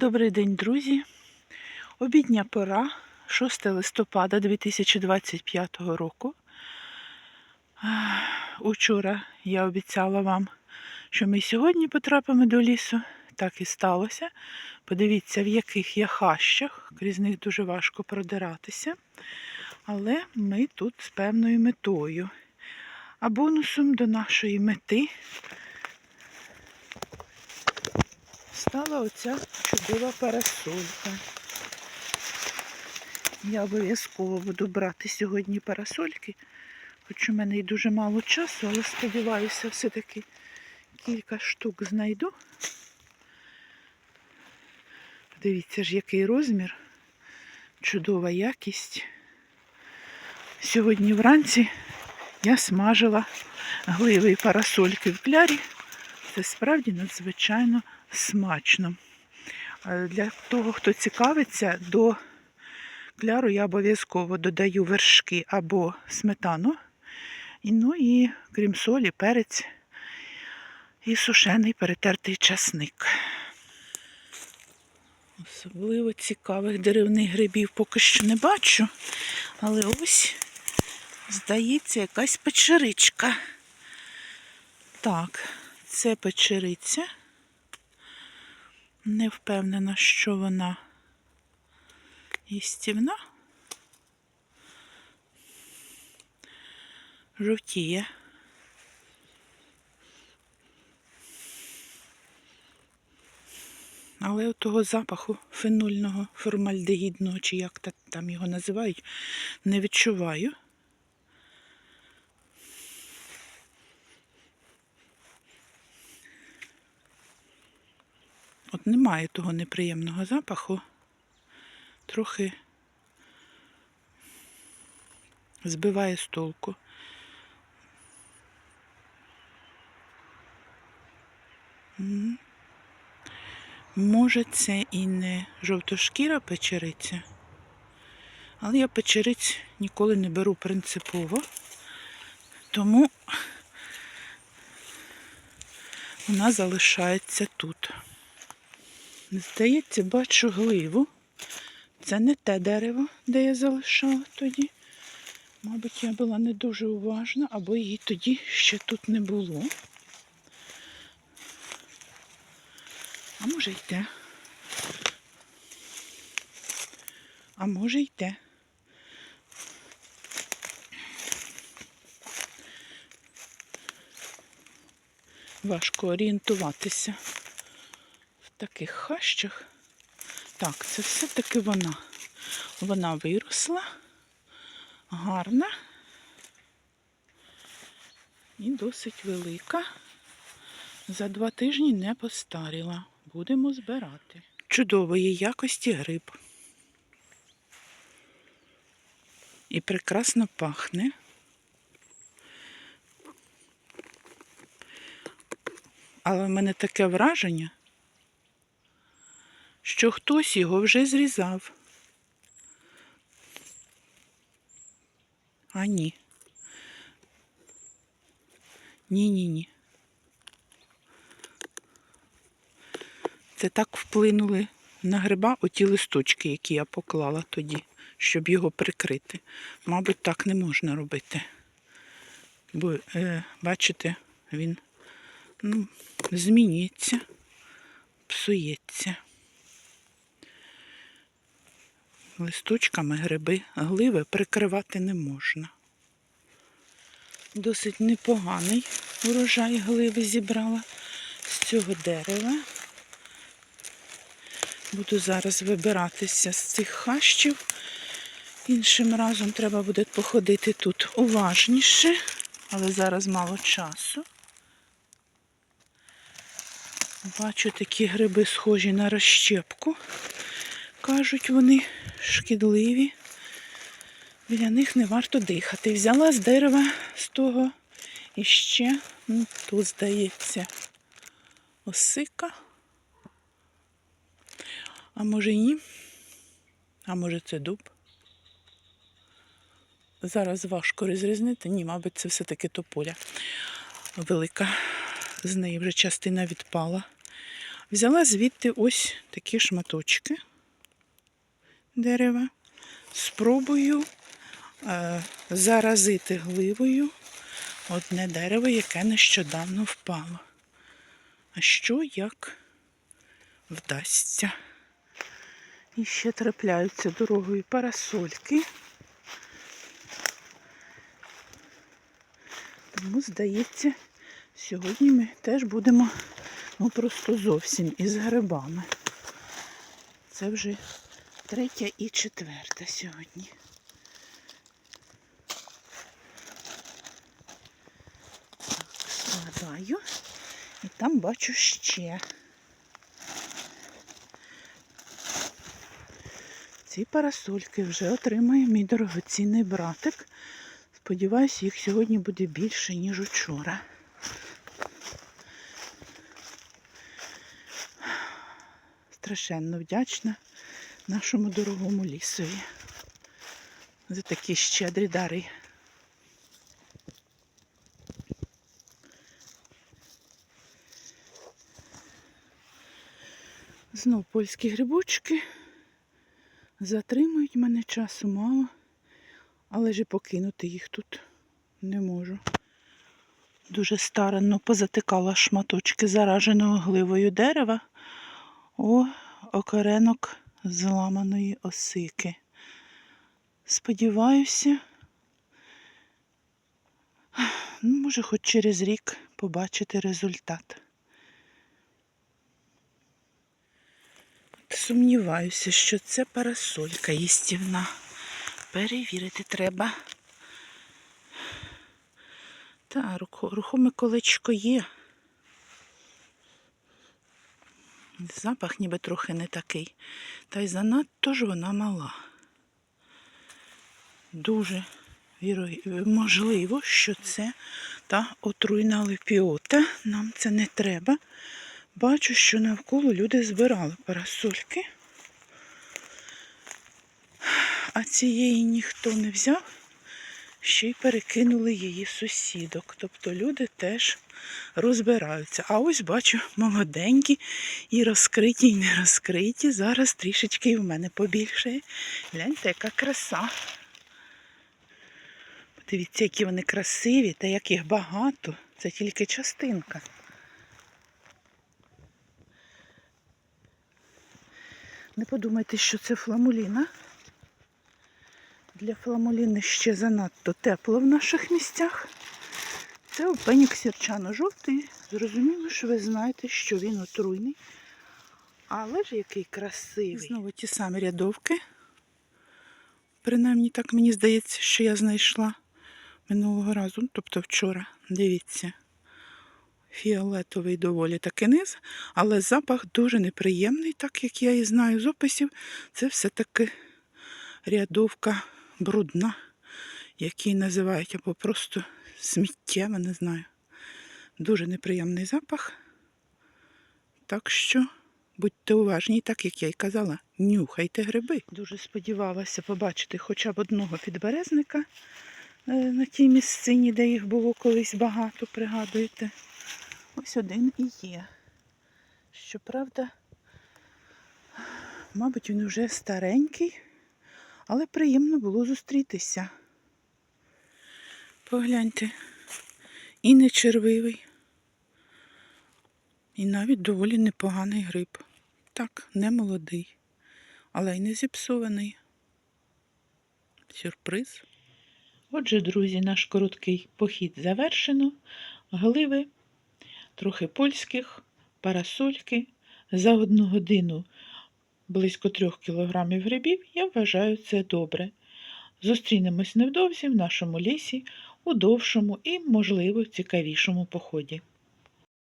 Добрий день, друзі. Обідня пора, 6 листопада 2025 року. Учора я обіцяла вам, що ми сьогодні потрапимо до лісу. Так і сталося. Подивіться, в яких я хащах. Крізь них дуже важко продиратися. Але ми тут з певною метою. А бонусом до нашої мети стала оця чудова парасолька. Я обов'язково буду брати сьогодні парасольки, хоч у мене й дуже мало часу, але сподіваюся, все-таки кілька штук знайду. Дивіться ж, який розмір, чудова якість. Сьогодні вранці я смажила гливи і парасольки в клярі. Це справді надзвичайно смачно. Е, Для того, хто цікавиться, до кляру я обов'язково додаю вершки або сметану. Ну і крім солі, перець і сушений перетертий часник. Особливо цікавих деревних грибів поки що не бачу. Але ось, здається, якась печеричка. Так, це печериця. Не впевнена, що вона їстівна. Жовтіє. Але от того запаху фенольного формальдегідного, чи як там його називають, не відчуваю. От немає того неприємного запаху. Трохи збиває з толку. Може, це і не жовтошкіра печериця, але я печериць ніколи не беру принципово, тому вона залишається тут. Здається, бачу гливу. Це не те дерево, де я залишала тоді. Мабуть, я була не дуже уважна, або її тоді ще тут не було. А може й те. А може й те. Важко орієнтуватися таких хащах. Так, це все-таки вона. Вона виросла, гарна і досить велика. За два тижні не постаріла. Будемо збирати. Чудової якості гриб. І прекрасно пахне. Але в мене таке враження, що хтось його вже зрізав. А ні. Ні-ні-ні. Це так вплинули на гриба оті листочки, які я поклала тоді, щоб його прикрити. Мабуть, так не можна робити. Бо, е, бачите, він ну, змінюється, псується. Листочками гриби, гливи прикривати не можна. Досить непоганий урожай гливи зібрала з цього дерева. Буду зараз вибиратися з цих хащів. Іншим разом треба буде походити тут уважніше, але зараз мало часу. Бачу такі гриби схожі на розщепку. Кажуть, вони шкідливі. Біля них не варто дихати. Взяла з дерева з того і ще, ну, тут, здається, осика. А може ні? А може це дуб? Зараз важко розрізнити. Ні, мабуть, це все-таки тополя велика. З неї вже частина відпала. Взяла звідти ось такі шматочки дерева. Спробую е, заразити гливою одне дерево, яке нещодавно впало. А що як вдасться? І ще трапляються дорогою парасольки. Тому, здається, сьогодні ми теж будемо ну просто зовсім із грибами. Це вже третя і четверта сьогодні. Так, складаю. І там бачу ще. Ці парасольки вже отримає мій дорогоцінний братик. Сподіваюсь, їх сьогодні буде більше, ніж учора. Страшенно вдячна нашому дорогому лісові за такі щедрі дари. Знов польські грибочки. Затримують мене часу мало, але ж і покинути їх тут не можу. Дуже старанно позатикала шматочки зараженого гливою дерева у окоренок зламаної осики. Сподіваюся, ну, може, хоч через рік побачити результат. Сумніваюся, що це парасолька їстівна. Перевірити треба. Та, рухоме колечко є. Запах ніби трохи не такий. Та й занадто ж вона мала. Дуже можливо, що це та отруйна лепіота. Нам це не треба. Бачу, що навколо люди збирали парасольки, а цієї ніхто не взяв, ще й перекинули її сусідок. Тобто люди теж розбираються. А ось бачу молоденькі і розкриті, і не розкриті. Зараз трішечки і в мене побільшає. Гляньте, яка краса. Подивіться, які вони красиві та як їх багато. Це тільки частинка. Не подумайте, що це фламуліна. Для фламуліни ще занадто тепло в наших місцях. Це опенік сірчано-жовтий. Зрозуміло, що ви знаєте, що він отруйний. Але ж який красивий. Знову ті самі рядовки. Принаймні так мені здається, що я знайшла минулого разу, тобто вчора. Дивіться. Фіолетовий доволі таки низ, але запах дуже неприємний, так як я і знаю з описів. Це все-таки рядовка брудна, який називають або просто сміттєва, не знаю. Дуже неприємний запах. Так що будьте уважні, так як я й казала, нюхайте гриби. Дуже сподівалася побачити хоча б одного підберезника е, на тій місцині, де їх було колись багато, пригадуєте. Ось один і є. Щоправда, мабуть, він вже старенький, але приємно було зустрітися. Погляньте, і не червивий, і навіть доволі непоганий гриб. Так, не молодий, але й не зіпсований. Сюрприз. Отже, друзі, наш короткий похід завершено. Гливи трохи польських, парасольки. За одну годину близько трьох кілограмів грибів, я вважаю це добре. Зустрінемось невдовзі в нашому лісі у довшому і, можливо, цікавішому поході.